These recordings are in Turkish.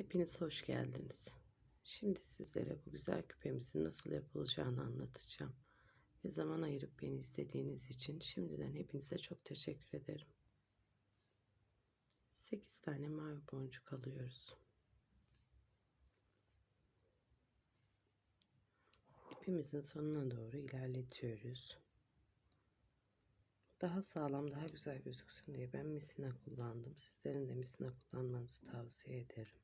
Hepiniz hoş geldiniz. Şimdi sizlere bu güzel küpemizin nasıl yapılacağını anlatacağım. Ve zaman ayırıp beni izlediğiniz için şimdiden hepinize çok teşekkür ederim. 8 tane mavi boncuk alıyoruz. İpimizin sonuna doğru ilerletiyoruz. Daha sağlam, daha güzel gözüksün diye ben misina kullandım. Sizlerin de misina kullanmanızı tavsiye ederim.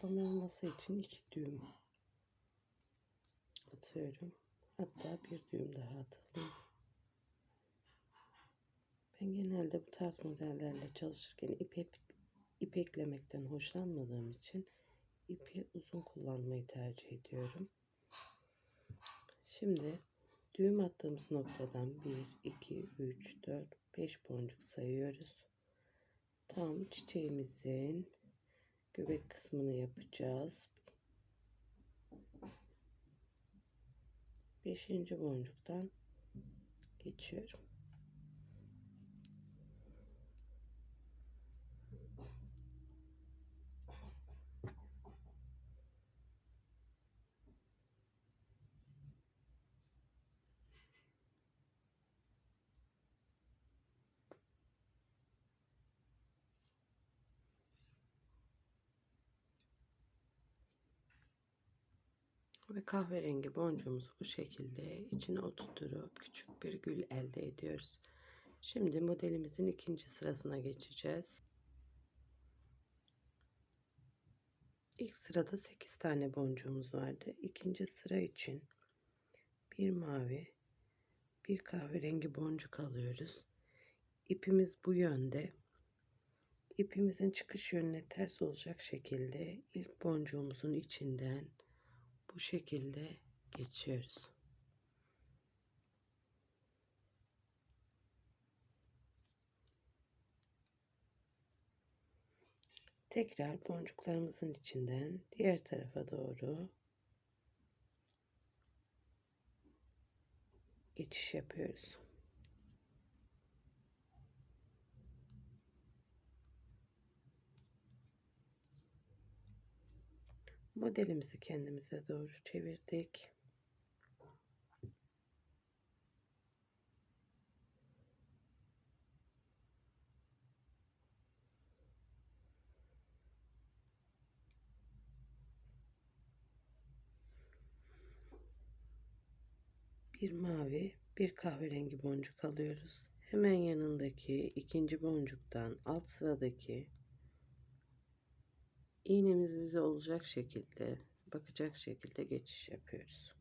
Sağlam olması için iki düğüm atıyorum. Hatta bir düğüm daha atalım. Ben genelde bu tarz modellerle çalışırken ip, ip, hoşlanmadığım için ipi uzun kullanmayı tercih ediyorum. Şimdi düğüm attığımız noktadan 1, 2, 3, 4, 5 boncuk sayıyoruz. Tam çiçeğimizin göbek kısmını yapacağız. Beşinci boncuktan geçiyorum. Ve kahverengi boncuğumuzu bu şekilde içine oturtup küçük bir gül elde ediyoruz. Şimdi modelimizin ikinci sırasına geçeceğiz. İlk sırada 8 tane boncuğumuz vardı. İkinci sıra için bir mavi, bir kahverengi boncuk alıyoruz. İpimiz bu yönde. İpimizin çıkış yönüne ters olacak şekilde ilk boncuğumuzun içinden bu şekilde geçiyoruz. Tekrar boncuklarımızın içinden diğer tarafa doğru geçiş yapıyoruz. Modelimizi kendimize doğru çevirdik. Bir mavi, bir kahverengi boncuk alıyoruz. Hemen yanındaki ikinci boncuktan alt sıradaki iğnemiz bize olacak şekilde bakacak şekilde geçiş yapıyoruz.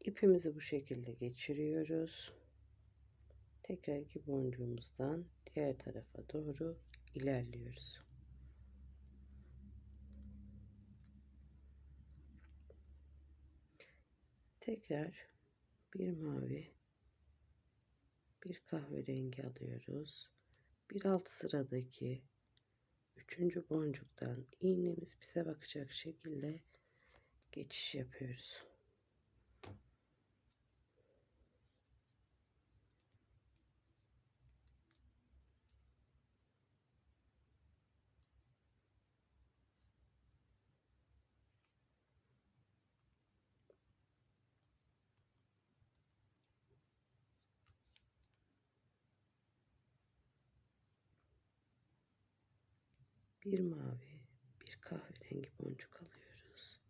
İpimizi bu şekilde geçiriyoruz. Tekrar iki boncuğumuzdan diğer tarafa doğru ilerliyoruz. Tekrar bir mavi bir kahverengi alıyoruz. Bir alt sıradaki üçüncü boncuktan iğnemiz bize bakacak şekilde geçiş yapıyoruz. Bir mavi, bir kahverengi boncuk alıyoruz.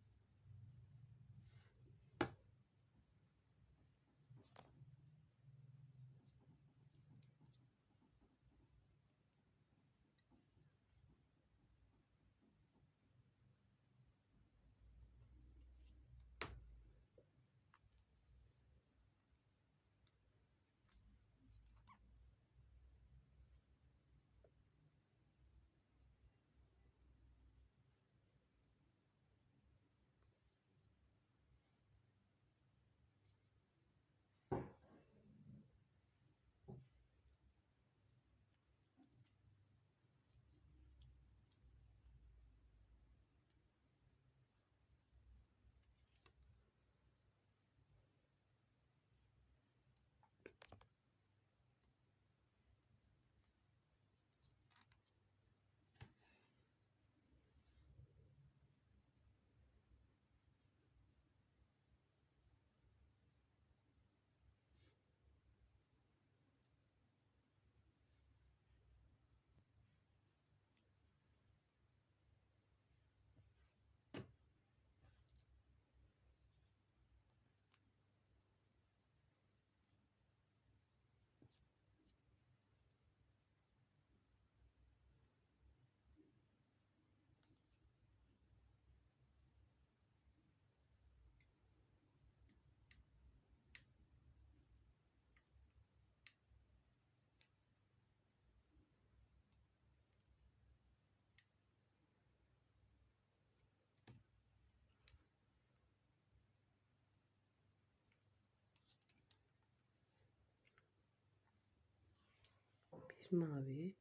iki mavi,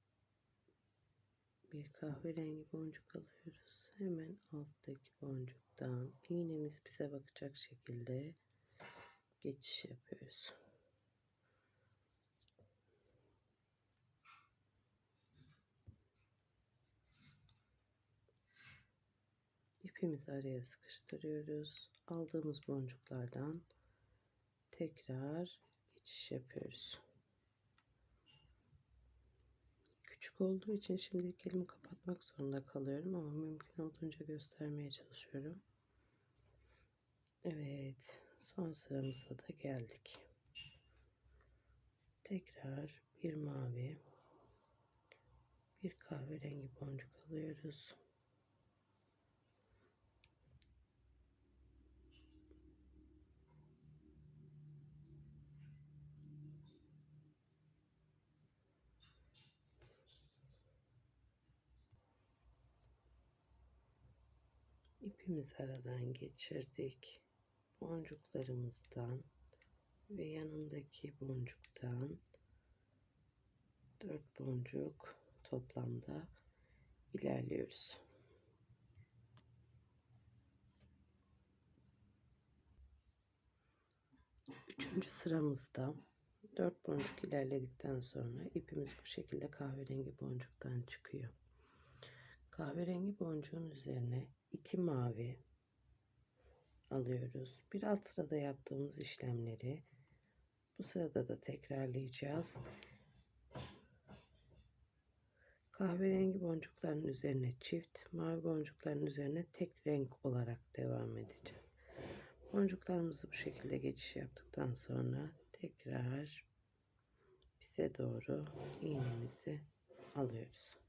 bir kahverengi boncuk alıyoruz. Hemen alttaki boncuktan iğnemiz bize bakacak şekilde geçiş yapıyoruz. İpimizi araya sıkıştırıyoruz. Aldığımız boncuklardan tekrar geçiş yapıyoruz. Küçük olduğu için şimdilik elimi kapatmak zorunda kalıyorum ama mümkün olduğunca göstermeye çalışıyorum. Evet, son sıramıza da geldik. Tekrar bir mavi, bir kahverengi boncuk alıyoruz. İpimizi aradan geçirdik. Boncuklarımızdan ve yanındaki boncuktan 4 boncuk toplamda ilerliyoruz. Üçüncü sıramızda 4 boncuk ilerledikten sonra ipimiz bu şekilde kahverengi boncuktan çıkıyor. Kahverengi boncuğun üzerine iki mavi alıyoruz. Bir alt sırada yaptığımız işlemleri bu sırada da tekrarlayacağız. Kahverengi boncukların üzerine çift, mavi boncukların üzerine tek renk olarak devam edeceğiz. Boncuklarımızı bu şekilde geçiş yaptıktan sonra tekrar bize doğru iğnemizi alıyoruz.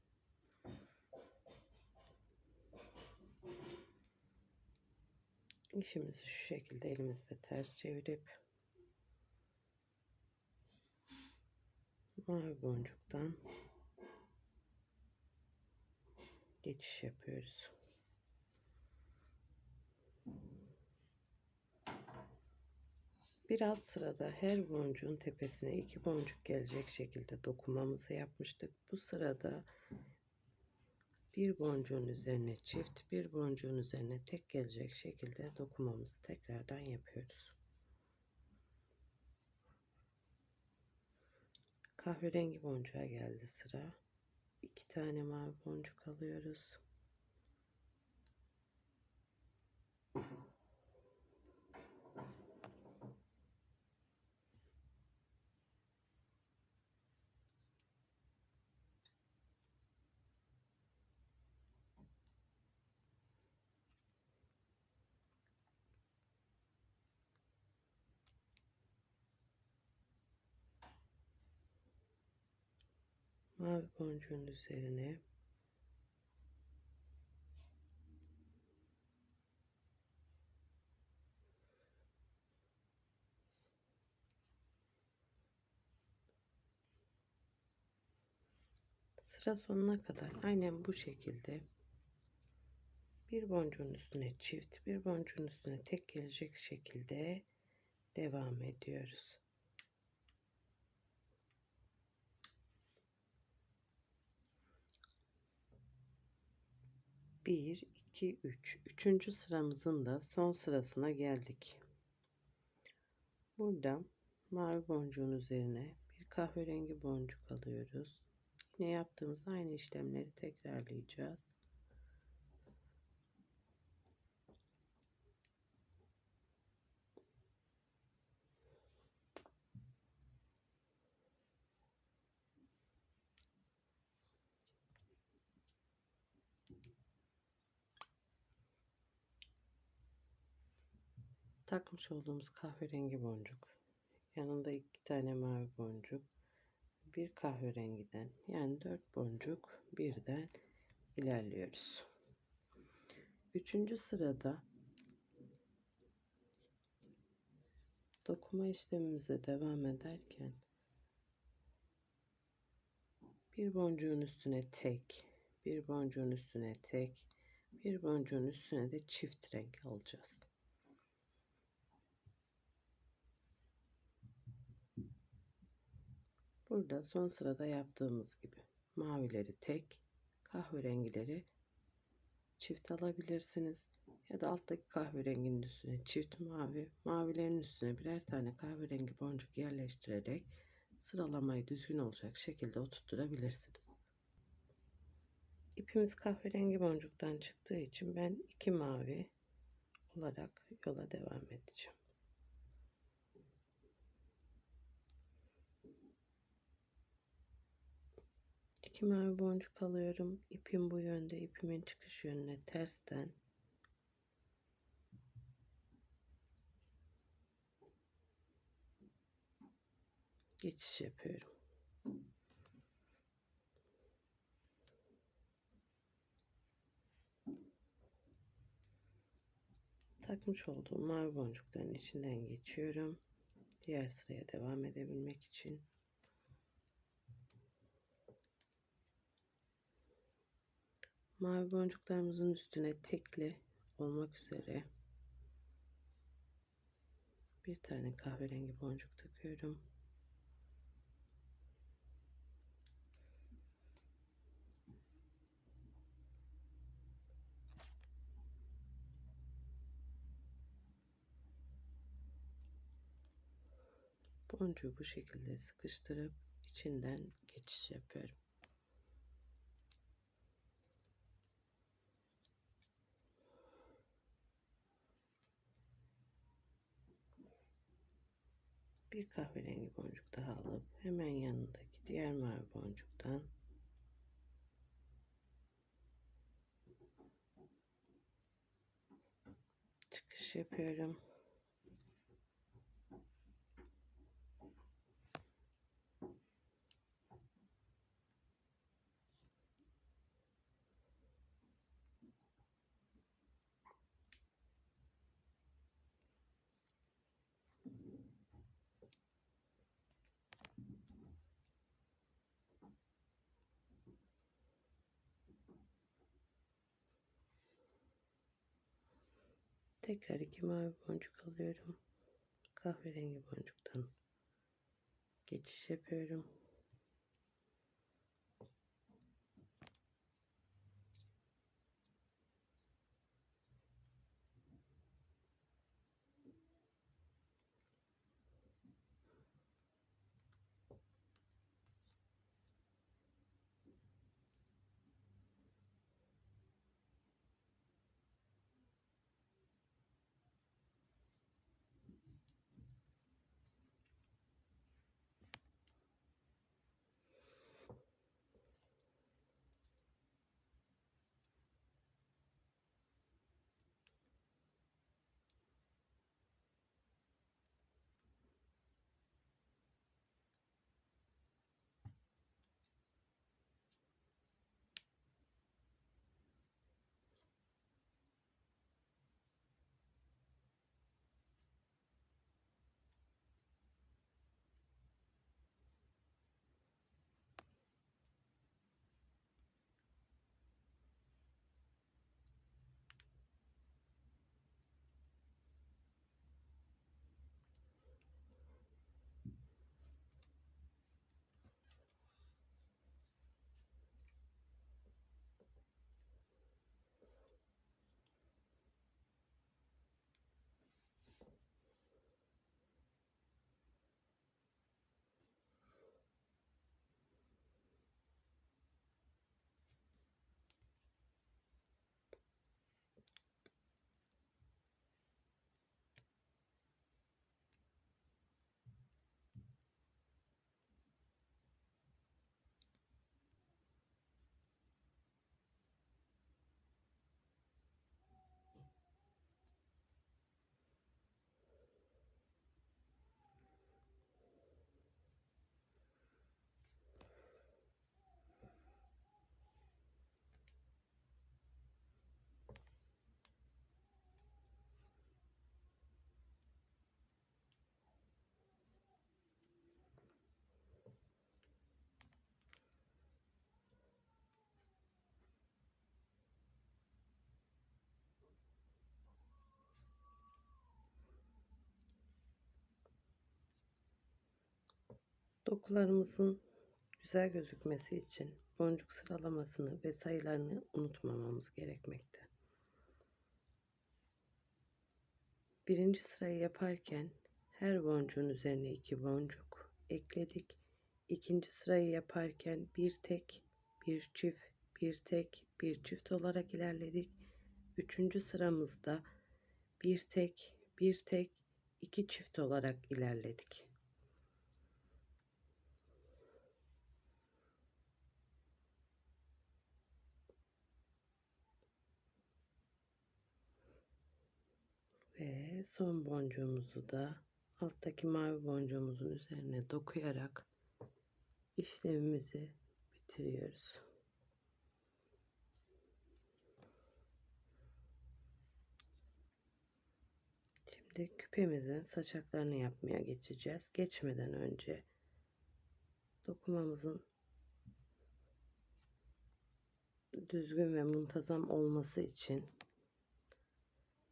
İşimizi şu şekilde elimizde ters çevirip mavi boncuktan geçiş yapıyoruz. Bir alt sırada her boncuğun tepesine iki boncuk gelecek şekilde dokumamızı yapmıştık. Bu sırada bir boncuğun üzerine çift, bir boncuğun üzerine tek gelecek şekilde dokumamızı tekrardan yapıyoruz. Kahverengi boncuğa geldi sıra. İki tane mavi boncuk alıyoruz. Mavi boncuğun üzerine sıra sonuna kadar aynen bu şekilde bir boncuğun üstüne çift bir boncuğun üstüne tek gelecek şekilde devam ediyoruz. 1, 2, 3. Üçüncü sıramızın da son sırasına geldik. Burada mavi boncuğun üzerine bir kahverengi boncuk alıyoruz. Yine yaptığımız aynı işlemleri tekrarlayacağız. Takmış olduğumuz kahverengi boncuk yanında iki tane mavi boncuk bir kahverengiden yani dört boncuk birden ilerliyoruz. Üçüncü sırada dokuma işlemimize devam ederken bir boncuğun üstüne tek, bir boncuğun üstüne tek, bir boncuğun üstüne de çift renk alacağız. Burada son sırada yaptığımız gibi mavileri tek, kahverengileri çift alabilirsiniz. Ya da alttaki kahverenginin üstüne çift mavi, mavilerin üstüne birer tane kahverengi boncuk yerleştirerek sıralamayı düzgün olacak şekilde oturtturabilirsiniz. İpimiz kahverengi boncuktan çıktığı için ben iki mavi olarak yola devam edeceğim. İki mavi boncuk alıyorum. İpim bu yönde, ipimin çıkış yönüne tersten geçiş yapıyorum. Takmış olduğum mavi boncukların içinden geçiyorum. Diğer sıraya devam edebilmek için. Mavi boncuklarımızın üstüne tekli olmak üzere bir tane kahverengi boncuk takıyorum. boncuğu bu şekilde sıkıştırıp içinden geçiş yapıyorum. Bir kahverengi boncuk daha alıp hemen yanındaki diğer mavi boncuktan çıkış yapıyorum. Tekrar iki mavi boncuk alıyorum. Kahverengi boncuktan geçiş yapıyorum. Dokularımızın güzel gözükmesi için boncuk sıralamasını ve sayılarını unutmamamız gerekmekte. Birinci sırayı yaparken her boncuğun üzerine iki boncuk ekledik. İkinci sırayı yaparken bir tek, bir çift, bir tek, bir çift olarak ilerledik. Üçüncü sıramızda bir tek, bir tek, iki çift olarak ilerledik. Son boncuğumuzu da alttaki mavi boncuğumuzun üzerine dokuyarak işlemimizi bitiriyoruz. Şimdi küpemizin saçaklarını yapmaya geçeceğiz. Geçmeden önce dokumamızın düzgün ve muntazam olması için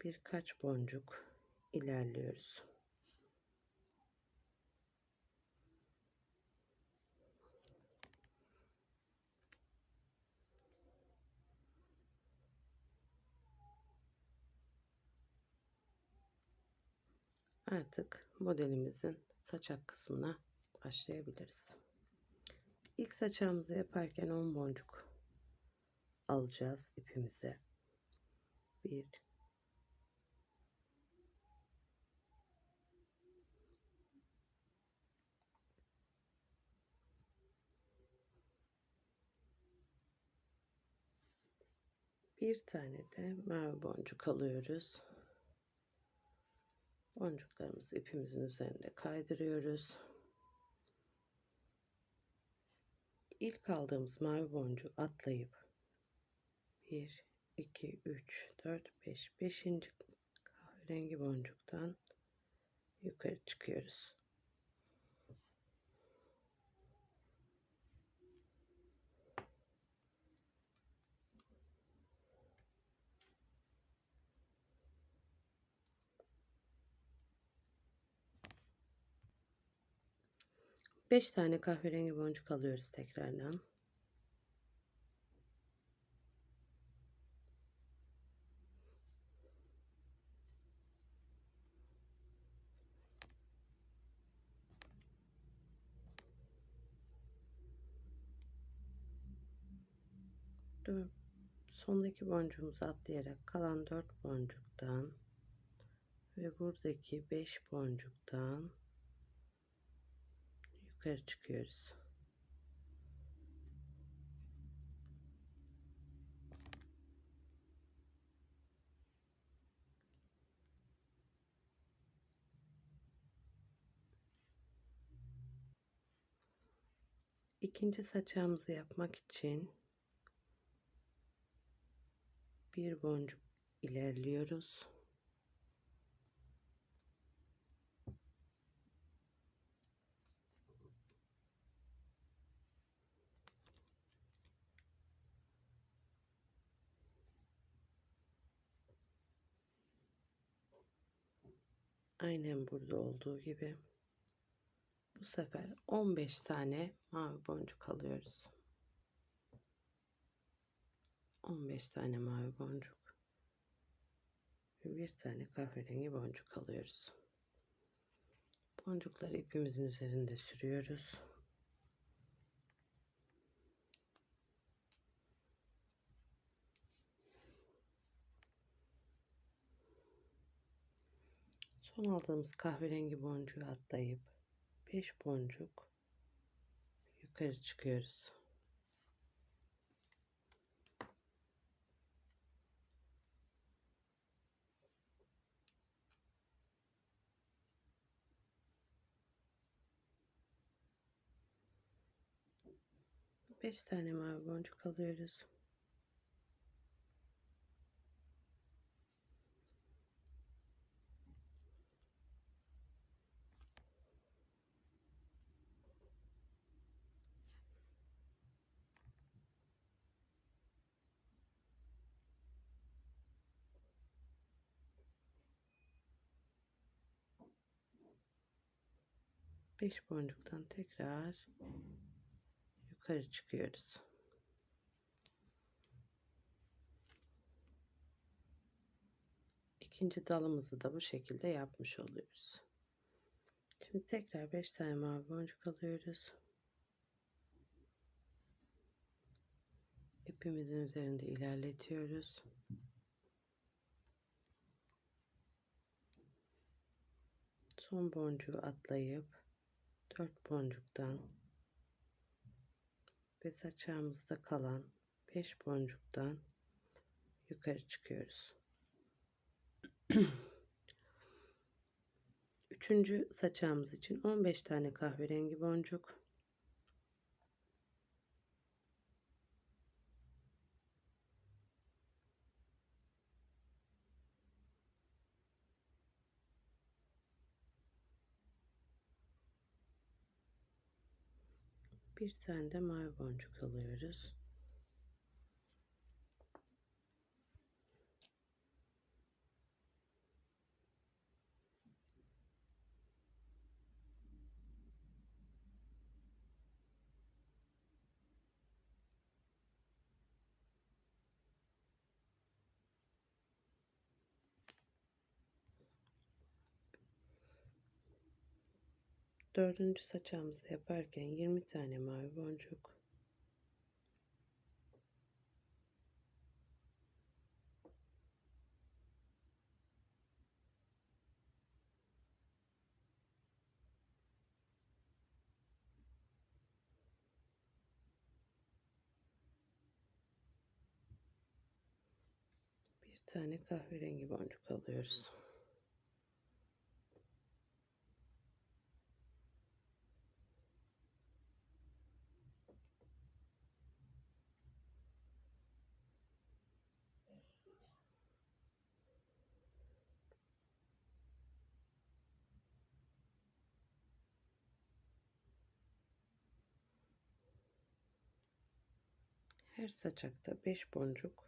birkaç boncuk ilerliyoruz. Artık modelimizin saçak kısmına başlayabiliriz. İlk saçağımızı yaparken 10 boncuk alacağız ipimize. 1 Bir tane de mavi boncuk alıyoruz. Boncuklarımızı ipimizin üzerinde kaydırıyoruz. İlk aldığımız mavi boncuğu atlayıp 1, 2, 3, 4, 5, 5. kahverengi boncuktan yukarı çıkıyoruz. 5 tane kahverengi boncuk alıyoruz tekrardan. sondaki boncuğumuzu atlayarak kalan 4 boncuktan ve buradaki 5 boncuktan yukarı çıkıyoruz. İkinci saçağımızı yapmak için bir boncuk ilerliyoruz. Aynen burada olduğu gibi. Bu sefer 15 tane mavi boncuk alıyoruz. 15 tane mavi boncuk ve bir tane kahverengi boncuk alıyoruz. Boncukları ipimizin üzerinde sürüyoruz. Son aldığımız kahverengi boncuğu atlayıp 5 boncuk yukarı çıkıyoruz. Beş tane mavi boncuk alıyoruz. 5 boncuktan tekrar yukarı çıkıyoruz. İkinci dalımızı da bu şekilde yapmış oluyoruz. Şimdi tekrar 5 tane mavi boncuk alıyoruz. İpimizin üzerinde ilerletiyoruz. Son boncuğu atlayıp 4 boncuktan ve saçağımızda kalan 5 boncuktan yukarı çıkıyoruz. Üçüncü saçağımız için 15 tane kahverengi boncuk. Bir tane de mavi boncuk alıyoruz. Dördüncü saçağımızı yaparken 20 tane mavi boncuk. Bir tane kahverengi boncuk alıyoruz. Her saçakta 5 boncuk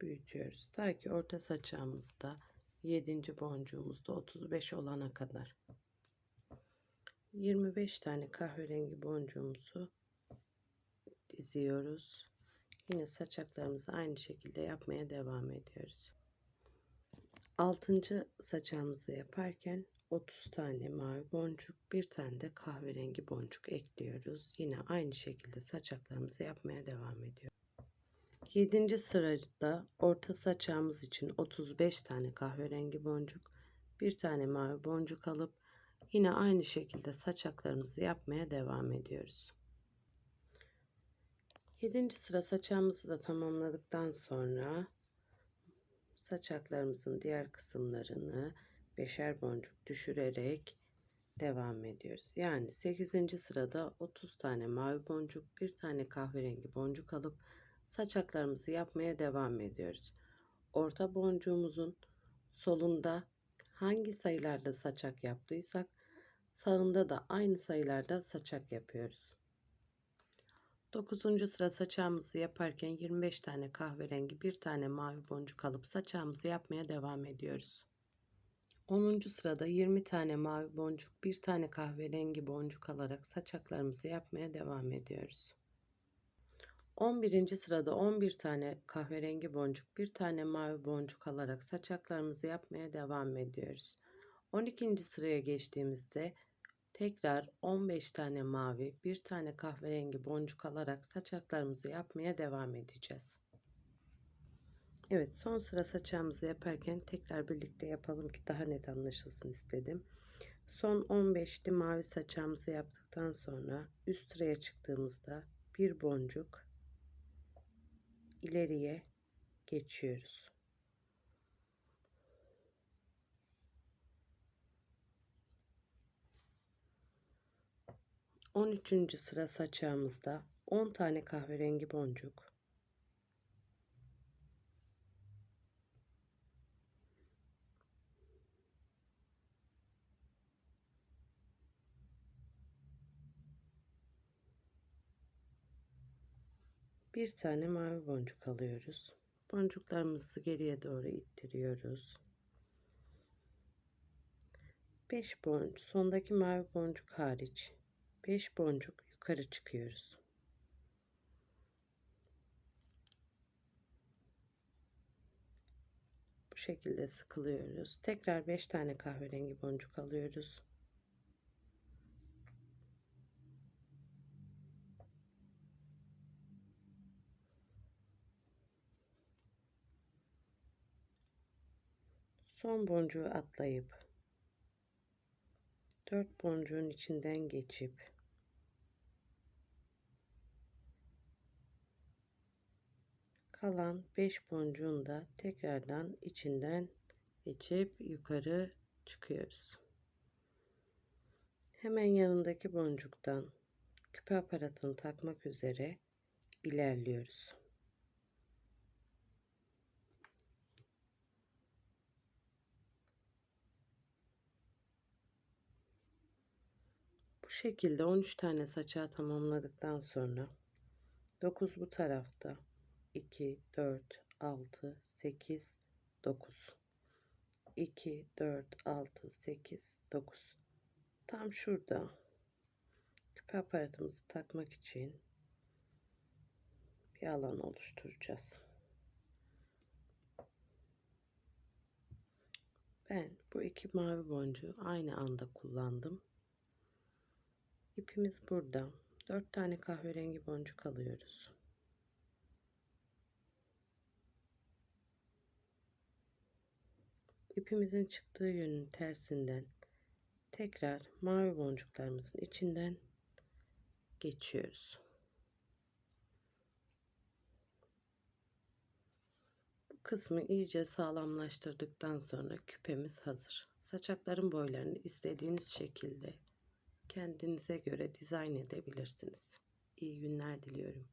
büyütüyoruz. Ta ki orta saçağımızda 7. boncuğumuzda 35 olana kadar. 25 tane kahverengi boncuğumuzu diziyoruz. Yine saçaklarımızı aynı şekilde yapmaya devam ediyoruz. 6. saçağımızı yaparken 30 tane mavi boncuk, bir tane de kahverengi boncuk ekliyoruz. Yine aynı şekilde saçaklarımızı yapmaya devam ediyoruz. 7. sırada orta saçağımız için 35 tane kahverengi boncuk, bir tane mavi boncuk alıp yine aynı şekilde saçaklarımızı yapmaya devam ediyoruz. 7. sıra saçağımızı da tamamladıktan sonra saçaklarımızın diğer kısımlarını beşer boncuk düşürerek devam ediyoruz. Yani 8. sırada 30 tane mavi boncuk, bir tane kahverengi boncuk alıp saçaklarımızı yapmaya devam ediyoruz. Orta boncuğumuzun solunda hangi sayılarda saçak yaptıysak sağında da aynı sayılarda saçak yapıyoruz. 9. sıra saçağımızı yaparken 25 tane kahverengi, bir tane mavi boncuk alıp saçağımızı yapmaya devam ediyoruz. 10. sırada 20 tane mavi boncuk, bir tane kahverengi boncuk alarak saçaklarımızı yapmaya devam ediyoruz. 11. sırada 11 tane kahverengi boncuk, bir tane mavi boncuk alarak saçaklarımızı yapmaya devam ediyoruz. 12. sıraya geçtiğimizde tekrar 15 tane mavi, bir tane kahverengi boncuk alarak saçaklarımızı yapmaya devam edeceğiz. Evet son sıra saçağımızı yaparken tekrar birlikte yapalım ki daha net anlaşılsın istedim. Son 15'li mavi saçağımızı yaptıktan sonra üst sıraya çıktığımızda bir boncuk ileriye geçiyoruz. On üçüncü sıra saçağımızda 10 tane kahverengi boncuk bir tane mavi boncuk alıyoruz. Boncuklarımızı geriye doğru ittiriyoruz. 5 boncuk sondaki mavi boncuk hariç 5 boncuk yukarı çıkıyoruz. Bu şekilde sıkılıyoruz. Tekrar 5 tane kahverengi boncuk alıyoruz. Son boncuğu atlayıp 4 boncuğun içinden geçip kalan 5 boncuğun da tekrardan içinden geçip yukarı çıkıyoruz. Hemen yanındaki boncuktan küpe aparatını takmak üzere ilerliyoruz. Şekilde 13 tane saçağı tamamladıktan sonra 9 bu tarafta 2 4 6 8 9 2 4 6 8 9 tam şurada küpe aparatımızı takmak için bir alan oluşturacağız. Ben bu iki mavi boncuğu aynı anda kullandım. İpimiz burada. 4 tane kahverengi boncuk alıyoruz. İpimizin çıktığı yönün tersinden tekrar mavi boncuklarımızın içinden geçiyoruz. Bu kısmı iyice sağlamlaştırdıktan sonra küpemiz hazır. Saçakların boylarını istediğiniz şekilde kendinize göre dizayn edebilirsiniz. İyi günler diliyorum.